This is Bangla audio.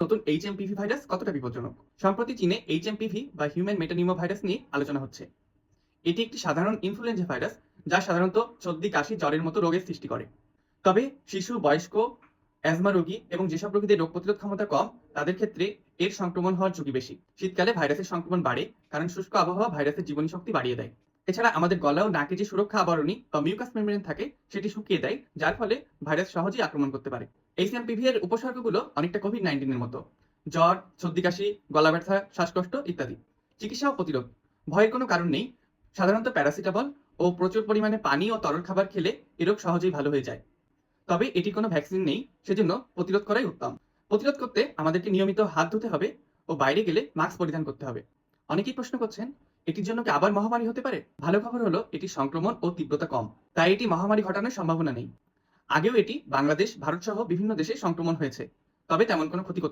নতুন এইচএমপিভি ভাইরাস কতটা বিপজ্জনক? সম্প্রতি চীনে এইচএমপিভি বা হিউম্যান মেটানিউমো ভাইরাস নিয়ে আলোচনা হচ্ছে। এটি একটি সাধারণ ইনফ্লুয়েঞ্জা ভাইরাস যা সাধারণত সর্দি কাশি, জ্বরের মতো রোগের সৃষ্টি করে। তবে শিশু, বয়স্ক অ্যাজমা রোগী এবং যেসব রোগীদের রোগ প্রতিরোধ ক্ষমতা কম, তাদের ক্ষেত্রে এর সংক্রমণ হওয়ার ঝুঁকি বেশি। শীতকালে ভাইরাসের সংক্রমণ বাড়ে, কারণ শুষ্ক আবহাওয়া ভাইরাসের জীবনী শক্তি বাড়িয়ে দেয়। এছাড়া আমাদের গলা ও নাকে যে সুরক্ষা আবরণী বা মিউকাস মেমব্রেন থাকে, সেটি শুকিয়ে দেয়, যার ফলে ভাইরাস সহজেই আক্রমণ করতে পারে। এইচএমপিভি এর উপসর্গগুলো অনেকটা কোভিড নাইন্টিনের মতো। জ্বর, সর্দি কাশি, গলা ব্যথা, শ্বাসকষ্ট ইত্যাদি। চিকিৎসা ও প্রতিরোধ। ভয়ের কোনো কারণ নেই। সাধারণত প্যারাসিটামল ও প্রচুর পরিমাণে পানি ও তরল খাবার খেলে এ রোগ সহজেই ভালো হয়ে যায়। তবে এটি কোনো ভ্যাকসিন নেই, সেজন্য প্রতিরোধ করাই উত্তম। প্রতিরোধ করতে আমাদেরকে নিয়মিত হাত ধুতে হবে ও বাইরে গেলে মাস্ক পরিধান করতে হবে। অনেকেই প্রশ্ন করছেন এটির জন্য কি আবার মহামারী হতে পারে? ভালো খবর হলো এটি সংক্রমণ ও তীব্রতা কম, তাই এটি মহামারী ঘটানোর সম্ভাবনা নেই। আগেও এটি বাংলাদেশ ভারত সহ বিভিন্ন দেশে সংক্রমণ হয়েছে, তবে তেমন কোনো ক্ষতি করতে